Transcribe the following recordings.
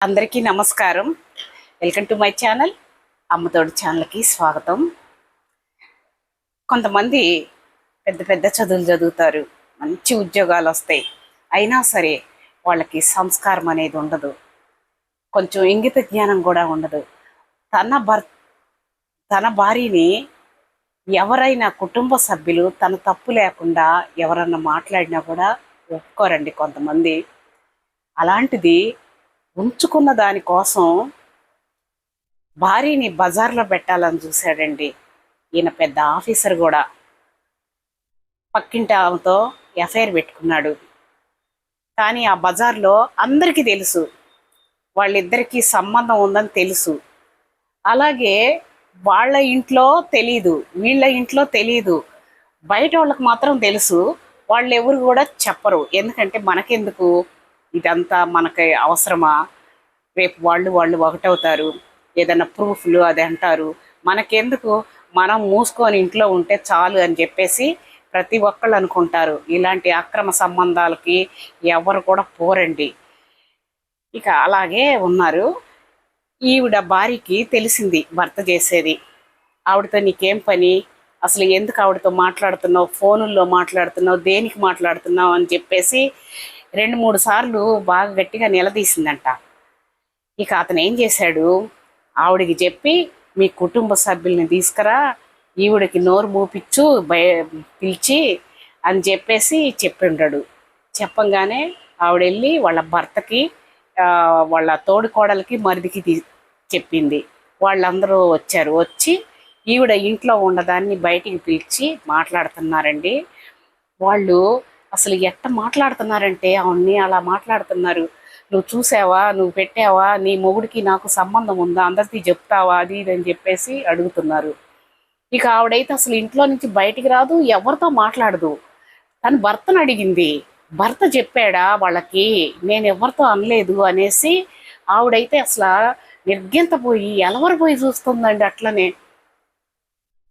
అందరికీ నమస్కారం. Welcome to my channel Ammathodu ఛానల్కి స్వాగతం. కొంతమంది పెద్ద పెద్ద చదువులు చదువుతారు మంచి ఉద్యోగాలు వస్తాయి. అయినా సరే వాళ్ళకి సంస్కారం అనేది ఉండదు. కొంచెం ఇంగిత జ్ఞానం కూడా ఉండదు. తన భర్ తన భార్యని ఎవరైనా కుటుంబ సభ్యులు తన తప్పు లేకుండా ఎవరన్నా మాట్లాడినా కూడా ఒప్పుకోరండి కొంతమంది. అలాంటిది ఉంచుకున్న దానికోసం భార్యని బజార్లో పెట్టాలని చూశాడండి. ఈయన పెద్ద ఆఫీసర్ కూడా. పక్కింటి ఆమెతో ఎఫ్ఐఆర్ పెట్టుకున్నాడు. కానీ ఆ బజార్లో అందరికీ తెలుసు. వాళ్ళిద్దరికీ సంబంధం ఉందని తెలుసు. అలాగే వాళ్ళ ఇంట్లో తెలీదు వీళ్ళ ఇంట్లో తెలీదు. బయట వాళ్ళకి మాత్రం తెలుసు. వాళ్ళు ఎవరు కూడా చెప్పరు. ఎందుకంటే మనకెందుకు? ఇదంతా మనకి అవసరమా? రేపు వాళ్ళు వాళ్ళు ఒకటవుతారు. ఏదైనా ప్రూఫ్లు అది అంటారు. మనకెందుకు? మనం మూసుకొని ఇంట్లో ఉంటే చాలు అని చెప్పేసి ప్రతి ఒక్కళ్ళు అనుకుంటారు. ఇలాంటి అక్రమ సంబంధాలకి ఎవరు కూడా పోరండి. ఇక అలాగే ఉన్నారు. ఈవిడ భార్యకి తెలిసింది భర్త చేసేది. ఆవిడతో నీకేం పని? అసలు ఎందుకు ఆవిడతో మాట్లాడుతున్నావు? ఫోనుల్లో మాట్లాడుతున్నావు? దేనికి మాట్లాడుతున్నావు? అని చెప్పేసి రెండు మూడు సార్లు బాగా గట్టిగా నిలదీసిందంట. ఇక అతను ఏం చేశాడు? ఆవిడకి చెప్పి మీ కుటుంబ సభ్యుల్ని తీసుకురా ఈవిడికి నోరు మూపించు భయ పిలిచి అని చెప్పేసి చెప్పిండాడు. చెప్పంగానే ఆవిడ వెళ్ళి వాళ్ళ భర్తకి వాళ్ళ తోడుకోడలకి మరిదికి తీ చెప్పింది. వాళ్ళందరూ వచ్చారు. వచ్చి ఈవిడ ఇంట్లో ఉన్నదాన్ని బయటికి పిలిచి మాట్లాడుతున్నారండి. వాళ్ళు అసలు ఎట్ట మాట్లాడుతున్నారంటే అవన్నీ అలా మాట్లాడుతున్నారు. నువ్వు చూసావా? నువ్వు పెట్టావా? నీ మొగుడికి నాకు సంబంధం ఉందా? అందరికీ చెప్తావా? అది ఇది అని చెప్పేసి అడుగుతున్నారు. ఇక ఆవిడైతే అసలు ఇంట్లో నుంచి బయటికి రాదు ఎవరితో మాట్లాడదు. తన భర్తను అడిగింది. భర్త చెప్పాడా? వాళ్ళకి నేను ఎవరితో అనలేదు అనేసి ఆవిడైతే అసలు నిర్గింతపోయి ఎలవరపోయి చూస్తుందండి అట్లనే.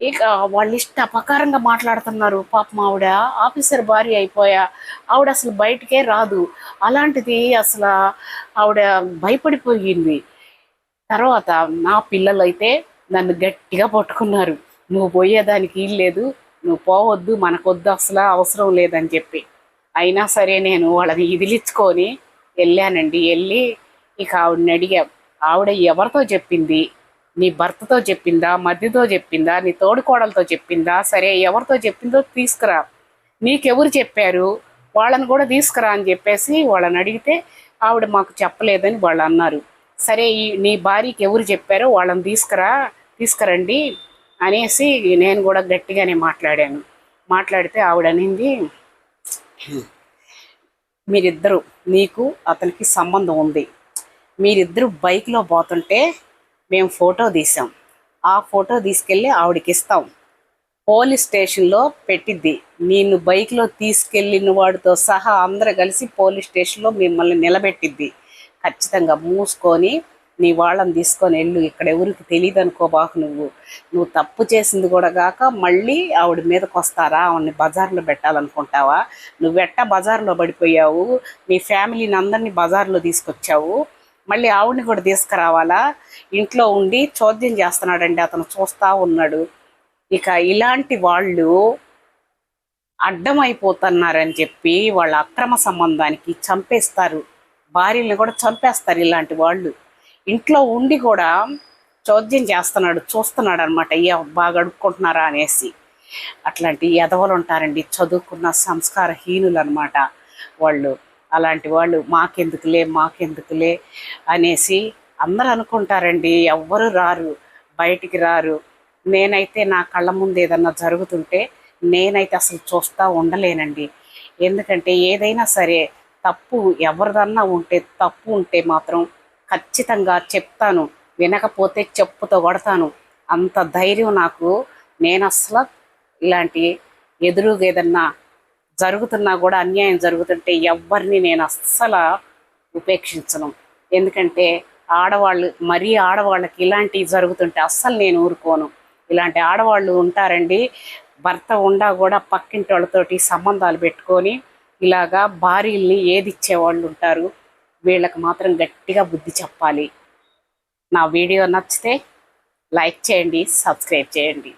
ఇక వాళ్ళ ఇష్ట అపకారంగా మాట్లాడుతున్నారు. పాపం ఆవిడ ఆఫీసర్ భార్య అయిపోయా. ఆవిడ అసలు బయటికే రాదు. అలాంటిది అసలు ఆవిడ భయపడిపోయింది. తర్వాత నా పిల్లలు అయితే నన్ను గట్టిగా పట్టుకున్నారు. నువ్వు పోయేదానికి లేదు. నువ్వు పోవద్దు మనకొద్దు అసలు అవసరం లేదని చెప్పి. అయినా సరే నేను వాళ్ళని ఇదిలించుకొని వెళ్ళానండి. వెళ్ళి ఇక ఆవిడని అడిగా. ఆవిడ ఎవరితో చెప్పింది? నీ భర్తతో చెప్పిందా మధ్యతో చెప్పిందా నీ తోడుకోడలతో చెప్పిందా సరే ఎవరితో చెప్పిందో తీసుకురా. నీకెవరు చెప్పారు? వాళ్ళని కూడా తీసుకురా అని చెప్పేసి వాళ్ళని అడిగితే ఆవిడ మాకు చెప్పలేదని వాళ్ళు అన్నారు. సరే ఈ నీ భార్యకి ఎవరు చెప్పారో వాళ్ళని తీసుకురా తీసుకురండి అనేసి నేను కూడా గట్టిగానే మాట్లాడాను. మాట్లాడితే ఆవిడ అనింది మీరిద్దరు నీకు అతనికి సంబంధం ఉంది. మీరిద్దరు బైక్లో పోతుంటే మేము ఫోటో తీసాం. ఆ ఫోటో తీసుకెళ్ళి ఆవిడకి ఇస్తాం పోలీస్ స్టేషన్లో పెట్టిద్ది. నేను బైక్లో తీసుకెళ్ళిన వాడితో సహా అందరూ కలిసి పోలీస్ స్టేషన్లో మిమ్మల్ని నిలబెట్టిద్ది. ఖచ్చితంగా మూసుకొని నీ వాళ్ళని తీసుకొని వెళ్ళు. ఇక్కడ ఎవరికి తెలియదు అనుకోబాకు నువ్వు. నువ్వు తప్పు చేసింది కూడా కాక మళ్ళీ ఆవిడ మీదకి వస్తారా? ఆవిడని బజార్లో పెట్టాలనుకుంటావా? నువ్వెట్టా బజార్లో పడిపోయావు? నీ ఫ్యామిలీని అందరినీ బజార్లో తీసుకొచ్చావు? మళ్ళీ ఆవిడని కూడా తీసుకురావాలా? ఇంట్లో ఉండి చోద్యం చేస్తున్నాడండి అతను చూస్తా ఉన్నాడు. ఇక ఇలాంటి వాళ్ళు అడ్డమైపోతున్నారని చెప్పి వాళ్ళ అక్రమ సంబంధానికి చంపేస్తారు. భార్యల్ని కూడా చంపేస్తారు ఇలాంటి వాళ్ళు. ఇంట్లో ఉండి కూడా చోద్యం చేస్తున్నాడు చూస్తున్నాడు అనమాట అయ్యా బాగా అడుక్కుంటున్నారా? అనేసి. అట్లాంటి ఎదవలు ఉంటారండి చదువుకున్న సంస్కారహీనులు అనమాట వాళ్ళు. అలాంటి వాళ్ళు మాకెందుకులే మాకెందుకులే అనేసి అందరూ అనుకుంటారండి ఎవ్వరు రారు బయటికి రారు. నేనైతే నా కళ్ళ ముందు ఏదన్నా జరుగుతుంటే నేనైతే అసలు చూస్తూ ఉండలేనండి. ఎందుకంటే ఏదైనా సరే తప్పు ఎవరిదన్నా ఉంటే తప్పు ఉంటే మాత్రం ఖచ్చితంగా చెప్తాను వినకపోతే చెప్పుతో కొడతాను. అంత ధైర్యం నాకు. నేను అసలు ఇలాంటి ఎదురుగా ఏదన్నా జరుగుతున్నా కూడా అన్యాయం జరుగుతుంటే ఎవరిని నేను అస్సలు ఉపేక్షించను. ఎందుకంటే ఆడవాళ్ళు మరీ ఆడవాళ్ళకి ఇలాంటివి జరుగుతుంటే అస్సలు నేను ఊరుకోను. ఇలాంటి ఆడవాళ్ళు ఉంటారండి భర్త ఉండా కూడా పక్కింటి వాళ్ళతోటి సంబంధాలు పెట్టుకొని ఇలాగా భార్యల్ని ఏదిచ్చేవాళ్ళు ఉంటారు. వీళ్ళకి మాత్రం గట్టిగా బుద్ధి చెప్పాలి. నా వీడియో నచ్చితే లైక్ చేయండి సబ్స్క్రైబ్ చేయండి.